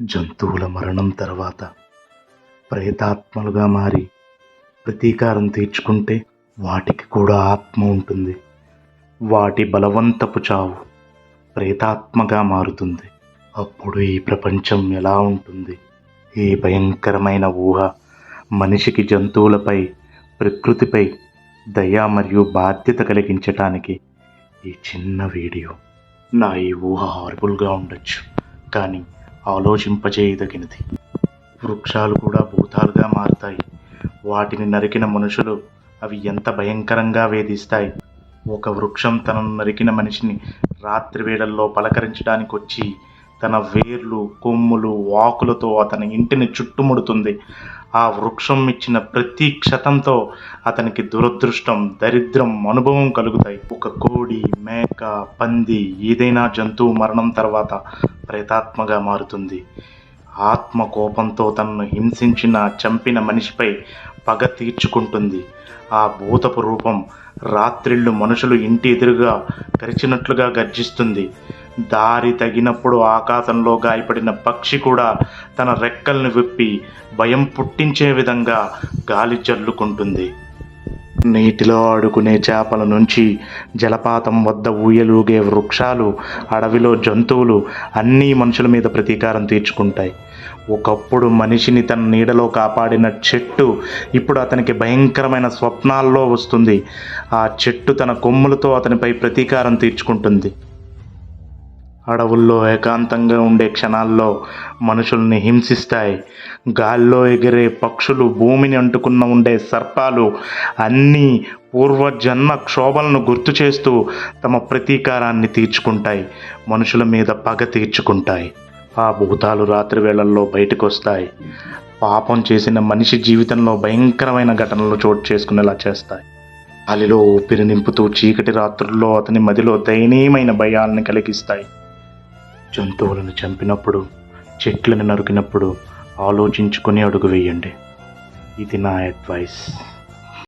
జంతువుల మరణం తర్వాత ప్రేతాత్మలుగా మారి ప్రతీకారం తీర్చుకుంటే వాటికి కూడా ఆత్మ ఉంటుంది. వాటి బలవంతపు చావు ప్రేతాత్మగా మారుతుంది. అప్పుడు ఈ ప్రపంచం ఎలా ఉంటుంది? ఈ భయంకరమైన ఊహ మనిషికి జంతువులపై ప్రకృతిపై దయ మరియు బాధ్యత కలిగించటానికి ఈ చిన్న వీడియో. నా ఈ ఊహ హారబుల్గా ఉండొచ్చు. కానీ ఆలోచింపచేయదగినది వృక్షాలు కూడా భూతాలుగా మారుతాయి. వాటిని నరికిన మనుషులు అవి ఎంత భయంకరంగా వేధిస్తాయి. ఒక వృక్షం తనను నరికిన మనిషిని రాత్రి వేళల్లో పలకరించడానికి వచ్చి తన వేర్లు కొమ్ములు వాకులతో అతని ఇంటిని చుట్టుముడుతుంది. ఆ వృక్షం ఇచ్చిన ప్రతి క్షతంతో అతనికి దురదృష్టం దరిద్రం అనుభవం కలుగుతాయి. ఒక కోడి మేక పంది ఏదైనా జంతువు మరణం తర్వాత ప్రేతాత్మగా మారుతుంది. ఆత్మ కోపంతో తనను హింసించిన చంపిన మనిషిపై పగ తీర్చుకుంటుంది. ఆ భూతపు రూపం రాత్రిళ్ళు మనుషులు ఇంటి ఎదురుగా కరిచినట్లుగా గర్జిస్తుంది. దారి తగినప్పుడు ఆకాశంలో గాయపడిన పక్షి కూడా తన రెక్కల్ని విప్పి భయం పుట్టించే విధంగా గాలి జల్లుకుంటుంది. నీటిలో ఆడుకునే చేపల నుంచి జలపాతం వద్ద ఊయలూగే వృక్షాలు అడవిలో జంతువులు అన్నీ మనుషుల మీద ప్రతీకారం తీర్చుకుంటాయి. ఒకప్పుడు మనిషిని తన నీడలో కాపాడిన చెట్టు ఇప్పుడు అతనికి భయంకరమైన స్వప్నాల్లో వస్తుంది. ఆ చెట్టు తన కొమ్ములతో అతనిపై ప్రతీకారం తీర్చుకుంటుంది. అడవుల్లో ఏకాంతంగా ఉండే క్షణాల్లో మనుషుల్ని హింసిస్తాయి. గాల్లో ఎగిరే పక్షులు భూమిని అంటుకున్న ఉండే సర్పాలు అన్నీ పూర్వజన్మ క్షోభలను గుర్తు చేస్తూ తమ ప్రతీకారాన్ని తీర్చుకుంటాయి. మనుషుల మీద పగ తీర్చుకుంటాయి. ఆ భూతాలు రాత్రి వేళల్లో బయటకు వస్తాయి పాపం చేసిన మనిషి జీవితంలో భయంకరమైన ఘటనలు చోటు చేసుకునేలా చేస్తాయి. అలిలో ఊపిరి నింపుతూ చీకటి రాత్రుల్లో అతని మదిలో దయనీయమైన భయాల్ని కలిగిస్తాయి. జంతువులను చంపినప్పుడు చెట్లను నరికినప్పుడు ఆలోచించుకొని అడుగు వేయండి. ఇది నా అడ్వైస్